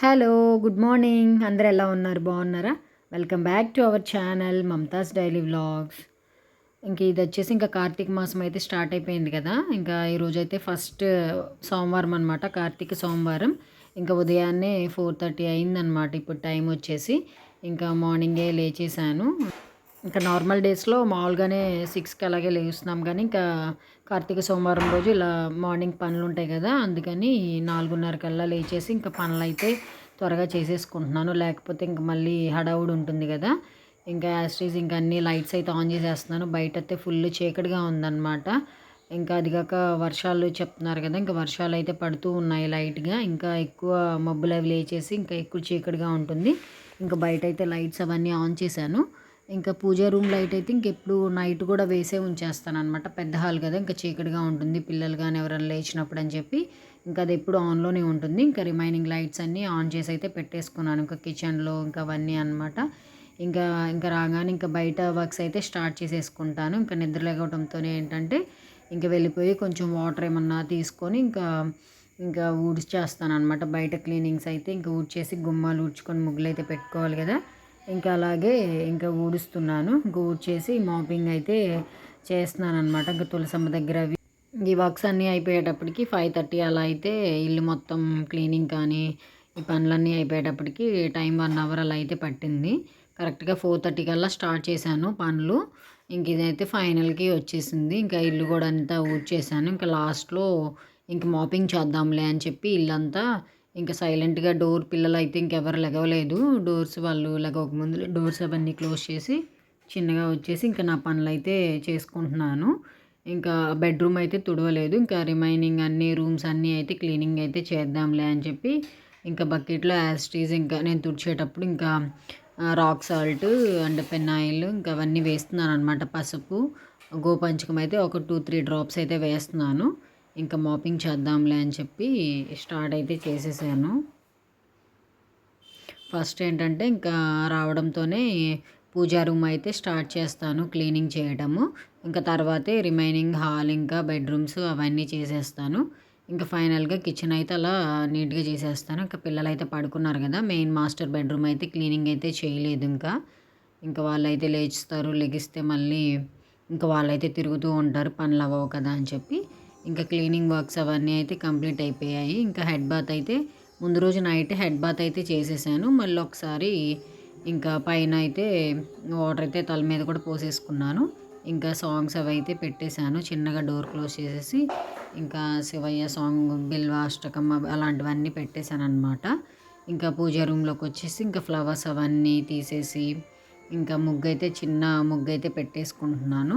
Hello good morning. అందరు ఎలా ఉన్నారు? బాగున్నారా? Welcome back to our channel Mamatha's daily vlogs. ఇంక ఇది వచ్చేసి ఇంకా కార్తీక మాసం అయితే స్టార్ట్ అయిపోయింది కదా. ఇంకా ఈరోజు అయితే ఫస్ట్ సోమవారం అనమాట కార్తీక సోమవారం. ఇంకా ఉదయాన్నే ఫోర్ థర్టీ అయిందనమాట ఇప్పుడు టైం వచ్చేసి. ఇంకా మార్నింగే లేచేసాను ఇంకా నార్మల్ డేస్లో మామూలుగానే సిక్స్కి అలాగే లేస్తున్నాం కానీ ఇంకా కార్తీక సోమవారం రోజు ఇలా మార్నింగ్ పనులు ఉంటాయి కదా అందుకని నాలుగున్నర కల్లా లేచేసి ఇంకా పనులు అయితే త్వరగా చేసేసుకుంటున్నాను. లేకపోతే ఇంకా మళ్ళీ హడావుడి ఉంటుంది కదా ఇంకా యాస్ట్రీస్ ఇంకా అన్ని లైట్స్ అయితే ఆన్ చేసేస్తున్నాను. బయట అయితే ఫుల్ చీకటిగా ఉందన్నమాట. ఇంకా అది కాక వర్షాలు చెప్తున్నారు కదా ఇంకా వర్షాలు అయితే పడుతూ ఉన్నాయి లైట్గా ఇంకా ఎక్కువ మబ్బులు అవి లేచేసి ఇంకా ఎక్కువ చీకటిగా ఉంటుంది. ఇంకా బయట అయితే లైట్స్ అవన్నీ ఆన్ చేశాను. ఇంకా పూజ రూమ్ లైట్ అయితే ఇంకెప్పుడు నైట్ కూడా వేసే ఉంచేస్తాను అనమాట పెద్ద హాల్ కదా ఇంకా చీకటిగా ఉంటుంది. పిల్లలు కానీ ఎవరైనా లేచినప్పుడు అని చెప్పి ఇంకా అది ఎప్పుడు ఆన్లోనే ఉంటుంది. ఇంకా రిమైనింగ్ లైట్స్ అన్నీ ఆన్ చేసి అయితే పెట్టేసుకున్నాను. ఇంకా కిచెన్లో ఇంకా అవన్నీ అనమాట ఇంకా ఇంకా రాగానే ఇంకా బయట వర్క్స్ అయితే స్టార్ట్ చేసేసుకుంటాను. ఇంకా నిద్ర లేకపోవడంతో ఏంటంటే ఇంకా వెళ్ళిపోయి కొంచెం వాటర్ ఏమన్నా తీసుకొని ఇంకా ఇంకా ఊడ్చేస్తాను అనమాట బయట క్లీనింగ్స్ అయితే ఇంకా ఊడ్చేసి గుమ్మాలు ఊడ్చుకొని ముగ్గులు అయితే పెట్టుకోవాలి కదా. ఇంకా అలాగే ఇంకా ఊడుస్తున్నాను. ఇంకా ఊడ్చేసి మాపింగ్ అయితే చేస్తున్నాను అనమాట ఇంకా తులసమ్మ దగ్గర ఈ వర్క్స్ అన్నీ అయిపోయేటప్పటికి ఫైవ్ థర్టీ అలా అయితే ఇల్లు మొత్తం క్లీనింగ్ కానీ ఈ పనులన్నీ అయిపోయేటప్పటికి టైం వన్ అవర్ అలా అయితే పట్టింది. కరెక్ట్గా ఫోర్ థర్టీ కల్లా స్టార్ట్ చేశాను పనులు. ఇంక ఇదైతే ఫైనల్కి వచ్చేసింది. ఇంకా ఇల్లు కూడా అంతా ఊడ్చేసాను ఇంకా లాస్ట్లో ఇంక మాపింగ్ చేద్దాంలే అని చెప్పి ఇల్లంతా ఇంకా సైలెంట్గా డోర్ పిల్లలు అయితే ఇంకెవరు లెగవలేదు. డోర్స్ వాళ్ళు లెగవక ముందు డోర్స్ అవన్నీ క్లోజ్ చేసి చిన్నగా వచ్చేసి ఇంకా నా పనులు అయితే చేసుకుంటున్నాను. ఇంకా బెడ్రూమ్ అయితే తుడవలేదు. ఇంకా రిమైనింగ్ అన్ని రూమ్స్ అన్నీ అయితే క్లీనింగ్ అయితే చేద్దాంలే అని చెప్పి ఇంకా బకెట్లో యాస్టీజ్ ఇంకా నేను తుడిచేటప్పుడు ఇంకా రాక్ సాల్ట్ అండ్ పెన్నాయిల్ ఇంకా అవన్నీ వేస్తున్నాను అనమాట పసుపు. గోపంచకం అయితే ఒక టూ త్రీ డ్రాప్స్ అయితే వేస్తున్నాను. ఇంకా మాపింగ్ చేద్దాంలే అని చెప్పి స్టార్ట్ అయితే చేసేసాను. ఫస్ట్ ఏంటంటే ఇంకా రావడంతోనే పూజా రూమ్ అయితే స్టార్ట్ చేస్తాను క్లీనింగ్ చేయడము. ఇంకా తర్వాతే రిమైనింగ్ హాల్ ఇంకా బెడ్రూమ్స్ అవన్నీ చేసేస్తాను. ఇంకా ఫైనల్గా కిచెన్ అయితే అలా నీట్గా చేసేస్తాను. ఇంకా పిల్లలు అయితే పడుకున్నారు కదా మెయిన్ మాస్టర్ బెడ్రూమ్ అయితే క్లీనింగ్ అయితే చేయలేదు ఇంకా. ఇంకా వాళ్ళైతే లేచిస్తారు లెగిస్తే మళ్ళీ ఇంకా వాళ్ళైతే తిరుగుతూ ఉంటారు పనులు అవ్వవు కదా అని చెప్పి. ఇంకా క్లీనింగ్ వర్క్స్ అవన్నీ అయితే కంప్లీట్ అయిపోయాయి. ఇంకా హెడ్ బాత్ అయితే ముందు రోజు నైట్ హెడ్ బాత్ అయితే చేసేసాను. మళ్ళీ ఒకసారి ఇంకా పైన అయితే వాటర్ అయితే తల మీద కూడా పోసేసుకున్నాను. ఇంకా సాంగ్స్ అవి అయితే పెట్టేశాను. చిన్నగా డోర్ క్లోజ్ చేసేసి ఇంకా శివయ్య సాంగ్ బిల్వాష్టకం అలాంటివన్నీ పెట్టేశాను అనమాట ఇంకా పూజ రూమ్లోకి వచ్చేసి ఇంకా ఫ్లవర్స్ అవన్నీ తీసేసి ఇంకా ముగ్గు అయితే చిన్న ముగ్గు అయితే పెట్టేసుకుంటున్నాను.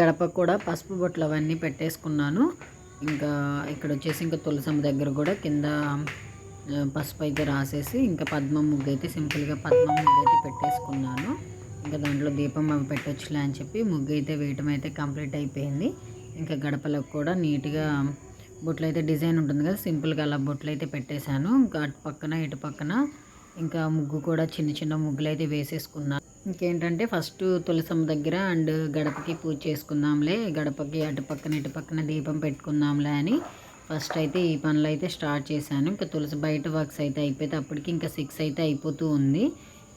గడప కూడా పసుపు బొట్లు అవన్నీ పెట్టేసుకున్నాను. ఇంకా ఇక్కడ వచ్చేసి ఇంకా తులసమ్మ దగ్గర కూడా కింద పసుపు అయితే రాసేసి ఇంకా పద్మం ముగ్గు అయితే సింపుల్గా పద్మం ముగ్గు అయితే పెట్టేసుకున్నాను. ఇంకా దాంట్లో దీపం అవి పెట్టొచ్చులే అని చెప్పి ముగ్గు అయితే వేయటం అయితే కంప్లీట్ అయిపోయింది. ఇంకా గడపలకు కూడా నీట్గా బొట్లు అయితే డిజైన్ ఉంటుంది కదా సింపుల్గా అలా బొట్లు అయితే పెట్టేశాను. ఇంకా అటు పక్కన ఇటు పక్కన ఇంకా ముగ్గు కూడా చిన్న చిన్న ముగ్గులు అయితే వేసేసుకున్నాను ఇంకేంటంటే ఫస్ట్ తులసమ్మ దగ్గర అండ్ గడపకి పూజ చేసుకుందాంలే. గడపకి అటు పక్కన ఇటు పక్కన దీపం పెట్టుకుందాంలే అని ఫస్ట్ అయితే ఈ పనులు అయితే స్టార్ట్ చేశాను. ఇంకా తులసి బయట వర్క్స్ అయితే అయిపోతే అప్పటికి ఇంకా సిక్స్ అయితే అయిపోతూ ఉంది.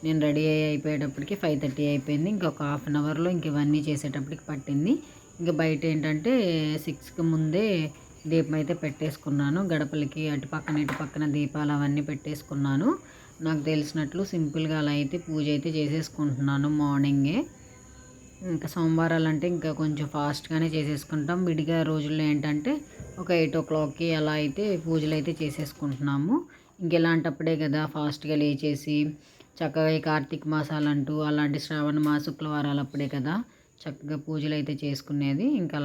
నేను రెడీ అయ్యి అయిపోయేటప్పటికి ఫైవ్ థర్టీ అయిపోయింది. ఇంకొక హాఫ్ అన్ అవర్లో ఇంక ఇవన్నీ చేసేటప్పటికి పట్టింది. ఇంకా బయట ఏంటంటే సిక్స్కి ముందే దీపం అయితే పెట్టేసుకున్నాను. గడపలకి అటు పక్కన ఇటు పక్కన దీపాలు అవన్నీ పెట్టేసుకున్నాను. నాకు తెలిసినట్లు సింపుల్గా అలా అయితే పూజ అయితే చేసేసుకుంటున్నాను మార్నింగే. ఇంకా సోమవారాలు అంటే ఇంకా కొంచెం ఫాస్ట్గానే చేసేసుకుంటాం. విడిగా రోజుల్లో ఏంటంటే ఒక ఎయిట్ ఓ క్లాక్కి అలా అయితే పూజలు అయితే చేసేసుకుంటున్నాము. ఇంకెలాంటప్పుడే కదా ఫాస్ట్గా లేచేసి చక్కగా ఈ కార్తీక మాసాలు అంటూ అలాంటి శ్రావణ మాస శుక్రవారాలు అప్పుడే కదా చక్కగా పూజలు అయితే చేసుకునేది. ఇంకా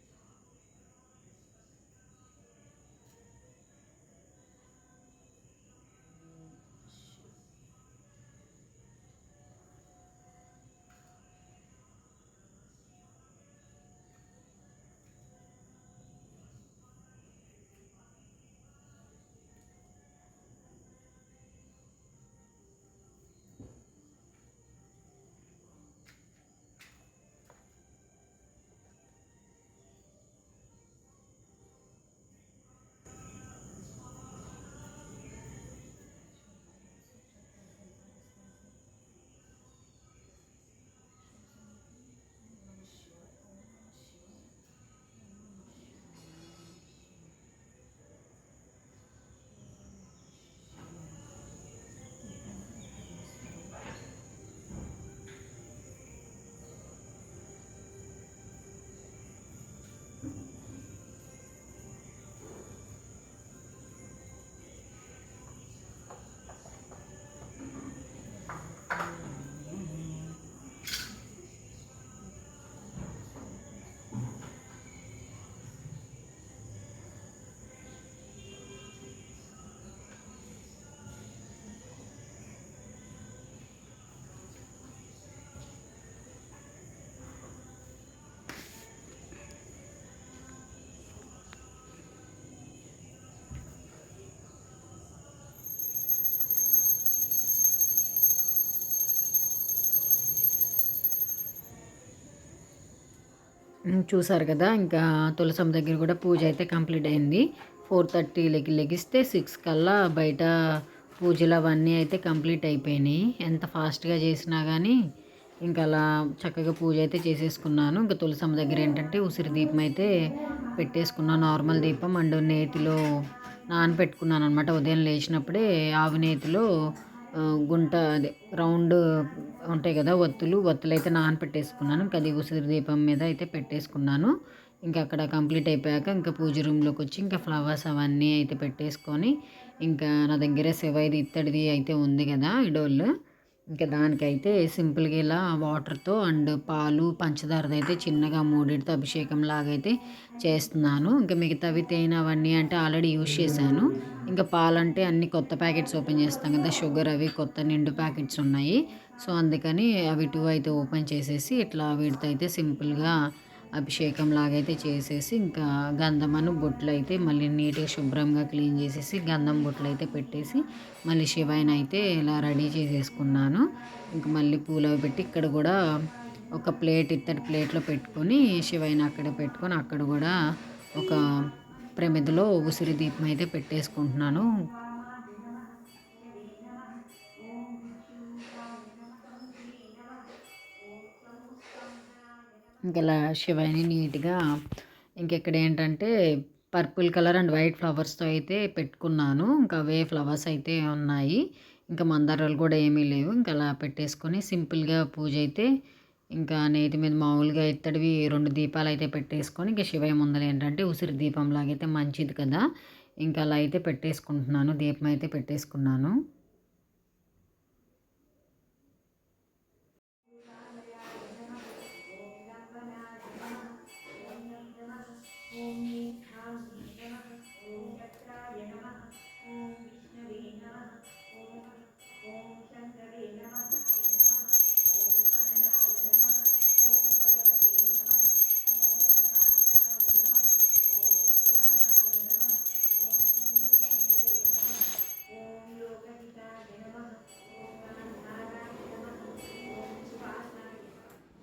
చూసారు కదా ఇంకా తులసమ్మ దగ్గర కూడా పూజ అయితే కంప్లీట్ అయింది. ఫోర్ థర్టీలకి లెగిస్తే సిక్స్ కల్లా బయట పూజలు అవన్నీ అయితే కంప్లీట్ అయిపోయినాయి. ఎంత ఫాస్ట్గా చేసినా కానీ ఇంకా అలా చక్కగా పూజ అయితే చేసేసుకున్నాను. ఇంకా తులసమ్మ దగ్గర ఏంటంటే ఉసిరి దీపం అయితే పెట్టేసుకున్నాను. నార్మల్ దీపం అండ్ నేతిలో నానపెట్టుకున్నాను అనమాట ఉదయం లేచినప్పుడే ఆవు నేతిలో గుంట అదే రౌండ్ ఉంటాయి కదా ఒత్తులు. ఒత్తులు అయితే నానపెట్టేసుకున్నాను. ఇంకా అది ఉసిరి దీపం మీద అయితే పెట్టేసుకున్నాను. ఇంకా అక్కడ కంప్లీట్ అయిపోయాక ఇంకా పూజ రూమ్లోకి వచ్చి ఇంకా ఫ్లవర్స్ అవన్నీ అయితే పెట్టేసుకొని ఇంకా నా దగ్గర శివైది ఇత్తడిది అయితే ఉంది కదా ఇడోళ్ళు ఇంకా దానికైతే సింపుల్గా ఇలా వాటర్తో అండ్ పాలు పంచదారది అయితే చిన్నగా మూడిటితో అభిషేకం లాగైతే చేస్తున్నాను. ఇంకా మిగతావి తేనె అవన్నీ అంటే ఆల్రెడీ యూజ్ చేశాను. ఇంకా పాలంటే అన్ని కొత్త ప్యాకెట్స్ ఓపెన్ చేస్తాం కదా షుగర్ అవి కొత్త నిండు ప్యాకెట్స్ ఉన్నాయి. సో అందుకని అవి టూ అయితే ఓపెన్ చేసేసి ఇట్లా వీటితో అయితే సింపుల్గా అభిషేకం లాగైతే చేసేసి ఇంకా గంధమను బొట్లు అయితే మళ్ళీ నీట్గా శుభ్రంగా క్లీన్ చేసేసి గంధం బొట్లు అయితే పెట్టేసి మళ్ళీ శివాయిని అయితే ఇలా రెడీ చేసేసుకున్నాను. ఇంకా మళ్ళీ పూలు అవి పెట్టి ఇక్కడ కూడా ఒక ప్లేట్ ఇత్తడి ప్లేట్లో పెట్టుకొని శివాయిని అక్కడ పెట్టుకొని అక్కడ కూడా ఒక ప్రమిదలో ఉసిరి దీపం అయితే పెట్టేసుకుంటున్నాను. ఇలా శివాని నీట్గా ఇంకెక్కడ ఏంటంటే పర్పుల్ కలర్ అండ్ వైట్ ఫ్లవర్స్తో అయితే పెట్టుకున్నాను. ఇంకా అవే ఫ్లవర్స్ అయితే ఉన్నాయి. ఇంకా మందారాలు కూడా ఏమీ లేవు. ఇంకా అలా పెట్టేసుకొని సింపుల్గా పూజ అయితే ఇంకా నేతి మీద మామూలుగా ఇత్తడివి రెండు దీపాలు అయితే పెట్టేసుకొని ఇంకా శివయ్య ముందర ఏంటంటే ఉసిరి దీపం లాగైతే మంచిది కదా. ఇంకా అలా అయితే పెట్టేసుకుంటున్నాను. దీపం అయితే పెట్టేసుకున్నాను.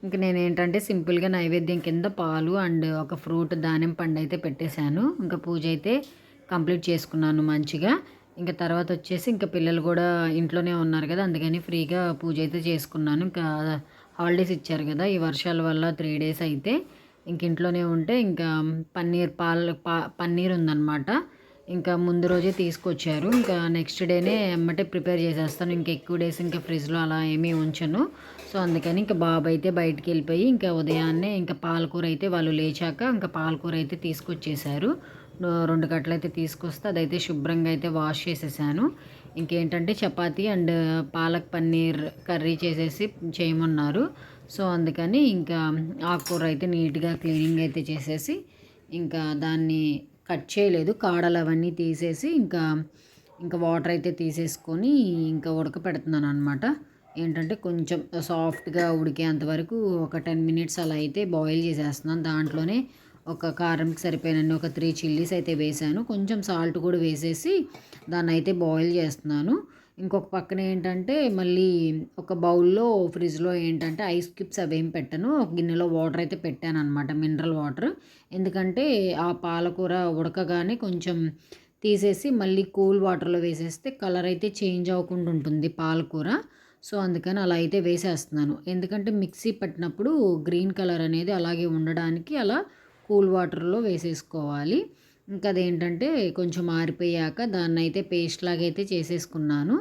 ఇంక నేను ఏంటంటే సింపుల్గా నైవేద్యం కింద పాలు అండ్ ఒక ఫ్రూట్ దానిమ్మ పండు అయితే పెట్టేశాను. ఇంకా పూజ అయితే కంప్లీట్ చేసుకున్నాను మంచిగా. ఇంకా తర్వాత వచ్చేసి ఇంకా పిల్లలు కూడా ఇంట్లోనే ఉన్నారు కదా అందుకని ఫ్రీగా పూజ అయితే చేసుకున్నాను. ఇంకా హాలిడేస్ ఇచ్చారు కదా ఈ వర్షాల వల్ల త్రీ డేస్ అయితే. ఇంక ఇంట్లోనే ఉంటే ఇంకా పన్నీర్ పాలు పా పన్నీర్ ఉందన్నమాట. ఇంకా ముందు రోజే తీసుకొచ్చారు. ఇంకా నెక్స్ట్ డేనే ఎమ్మటే ప్రిపేర్ చేసేస్తాను. ఇంకా ఎక్కువ డేస్ ఇంకా ఫ్రిడ్జ్లో అలా ఏమీ ఉంచను. సో అందుకని ఇంకా బాబు అయితే బయటికి వెళ్ళిపోయి ఇంకా ఉదయాన్నే ఇంకా పాలకూర అయితే వాళ్ళు లేచాక ఇంకా పాలకూర అయితే తీసుకొచ్చేసారు. రెండు కట్టలు అయితే తీసుకొస్తే అదైతే శుభ్రంగా అయితే వాష్ చేసేసాను. ఇంకేంటంటే చపాతీ అండ్ పాలక్ పన్నీర్ కర్రీ చేసేసి చేయమన్నారు. సో అందుకని ఇంకా ఆకుకూర అయితే నీట్గా క్లీనింగ్ అయితే చేసేసి ఇంకా దాన్ని కట్ చేయలేదు. కాడలు అవన్నీ తీసేసి ఇంకా ఇంకా వాటర్ అయితే తీసేసుకొని ఇంకా ఉడకపెడుతున్నాను అనమాట ఏంటంటే కొంచెం సాఫ్ట్గా ఉడికేంత వరకు ఒక టెన్ మినిట్స్ అలా అయితే బాయిల్ చేసేస్తున్నాను. దాంట్లోనే ఒక కారంకి సరిపోయినన్ని ఒక త్రీ చిల్లీస్ అయితే వేసాను. కొంచెం సాల్ట్ కూడా వేసేసి దాన్ని అయితే బాయిల్ చేస్తున్నాను. ఇంకొక పక్కన ఏంటంటే మళ్ళీ ఒక బౌల్లో ఫ్రిడ్జ్లో ఏంటంటే ఐస్ క్యూబ్స్ అవేం పెట్టను. ఒక గిన్నెలో వాటర్ అయితే పెట్టాను అనమాట మినరల్ వాటర్. ఎందుకంటే ఆ పాలకూర ఉడకగానే కొంచెం తీసేసి మళ్ళీ కూల్ వాటర్లో వేసేస్తే కలర్ అయితే చేంజ్ అవ్వకుండా ఉంటుంది పాలకూర. సో అందుకని అలా అయితే వేసేస్తున్నాను. ఎందుకంటే మిక్సీ పట్టినప్పుడు గ్రీన్ కలర్ అనేది అలాగే ఉండడానికి అలా కూల్ వాటర్లో వేసేసుకోవాలి. ఇంకా అదేంటంటే కొంచెం ఆరిపోయాక దాన్ని అయితే పేస్ట్ లాగా అయితే చేసేసుకున్నాను.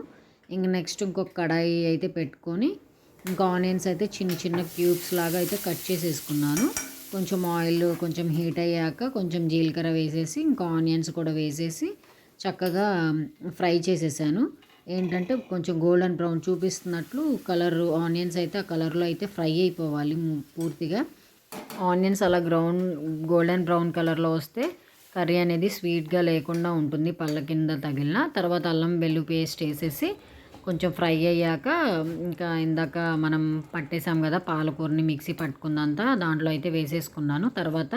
ఇంక నెక్స్ట్ ఇంకొక కడాయి అయితే పెట్టుకొని ఇంకా ఆనియన్స్ అయితే చిన్న చిన్న క్యూబ్స్ లాగా అయితే కట్ చేసేసుకున్నాను. కొంచెం ఆయిల్ కొంచెం హీట్ అయ్యాక కొంచెం జీలకర్ర వేసేసి ఇంకా ఆనియన్స్ కూడా వేసేసి చక్కగా ఫ్రై చేసేసాను. ఏంటంటే కొంచెం గోల్డెన్ బ్రౌన్ చూపిస్తున్నట్లు కలర్ ఆనియన్స్ అయితే ఆ కలర్లో అయితే ఫ్రై అయిపోవాలి పూర్తిగా. ఆనియన్స్ అలా గ్రౌన్ గోల్డెన్ బ్రౌన్ కలర్లో వస్తే కర్రీ అనేది స్వీట్గా లేకుండా ఉంటుంది. పళ్ళ కింద తగిలిన. తర్వాత అల్లం వెల్లు పేస్ట్ వేసేసి కొంచెం ఫ్రై అయ్యాక ఇంకా ఇందాక మనం పట్టేసాం కదా పాలకూరని మిక్సీ పట్టుకుందంతా. దాంట్లో అయితే వేసేసుకున్నాను. తర్వాత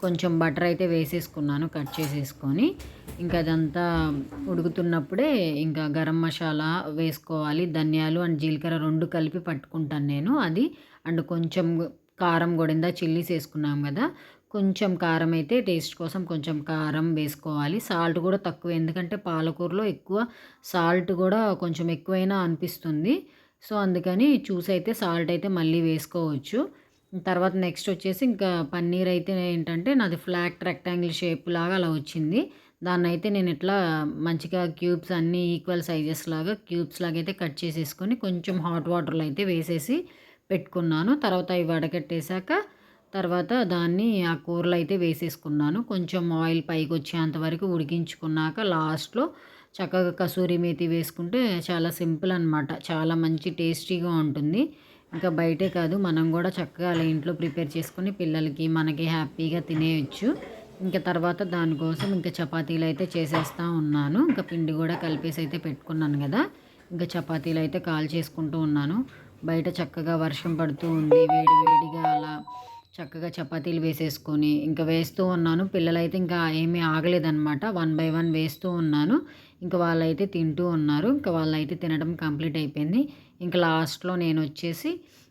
కొంచెం బటర్ అయితే వేసేసుకున్నాను కట్ చేసేసుకొని. ఇంకా అదంతా ఉడుకుతున్నప్పుడే ఇంకా గరం మసాలా వేసుకోవాలి. ధనియాలు అండ్ జీలకర్ర రెండు కలిపి పట్టుకుంటాను నేను. అది అండ్ కొంచెం కారం కూడా చిల్లీస్ వేసుకున్నాం కదా. కొంచెం కారం అయితే టేస్ట్ కోసం కొంచెం కారం వేసుకోవాలి. సాల్ట్ కూడా తక్కువ ఎందుకంటే పాలకూరలో ఎక్కువ సాల్ట్ కూడా కొంచెం ఎక్కువైనా అనిపిస్తుంది. సో అందుకని చూసి అయితే సాల్ట్ అయితే మళ్ళీ వేసుకోవచ్చు. తర్వాత నెక్స్ట్ వచ్చేసి ఇంకా పన్నీర్ అయితే ఏంటంటే నాది ఫ్లాట్ రెక్టాంగిల్ షేప్ లాగా అలా వచ్చింది. దాన్ని అయితే నేను ఇట్లా మంచిగా క్యూబ్స్ అన్నీ ఈక్వల్ సైజెస్ లాగా క్యూబ్స్ లాగా అయితే కట్ చేసేసుకొని కొంచెం హాట్ వాటర్లో అయితే వేసేసి పెట్టుకున్నాను. తర్వాత ఇవి వడకట్టేశాక తర్వాత దాన్ని ఆ కూరలు అయితే వేసేసుకున్నాను. కొంచెం ఆయిల్ పైకి వచ్చేంత వరకు ఉడికించుకున్నాక లాస్ట్లో చక్కగా కసూరి మేతి వేసుకుంటే చాలా సింపుల్ అనమాట చాలా మంచి టేస్టీగా ఉంటుంది. ఇంకా బయటే కాదు మనం కూడా చక్కగా అలా ఇంట్లో ప్రిపేర్ చేసుకుని పిల్లలకి మనకి హ్యాపీగా తినేయచ్చు. ఇంకా తర్వాత దానికోసం ఇంకా చపాతీలు అయితే చేసేస్తూ ఉన్నాను. ఇంకా పిండి కూడా కలిపేసి అయితే పెట్టుకున్నాను కదా. ఇంకా చపాతీలు అయితే కాల్ చేసుకుంటూ ఉన్నాను. బయట చక్కగా వర్షం పడుతూ ఉంది వేడి వేడిగా అలా చక్కగా చపాతీలు వేసేసుకొని ఇంకా వేస్తూ ఉన్నాను. పిల్లలైతే ఇంకా ఏమీ ఆగలేదన్నమాట. వన్ బై వన్ వేస్తూ ఉన్నాను. ఇంకా వాళ్ళైతే తింటూ ఉన్నారు. ఇంకా వాళ్ళైతే తినడం కంప్లీట్ అయిపోయింది. ఇంకా లాస్ట్లో నేను వచ్చేసి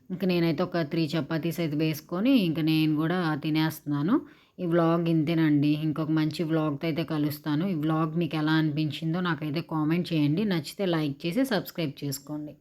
ఇంక నేనైతే ఒక త్రీ చపాతీస్ అయితే వేసుకొని ఇంకా నేను కూడా తినేస్తున్నాను. ఈ వ్లాగ్ ఇంతేనండి. ఇంకొక మంచి వ్లాగ్తో అయితే కలుస్తాను. ఈ వ్లాగ్ మీకు ఎలా అనిపించిందో నాకైతే కామెంట్ చేయండి. నచ్చితే లైక్ చేసి సబ్స్క్రైబ్ చేసుకోండి.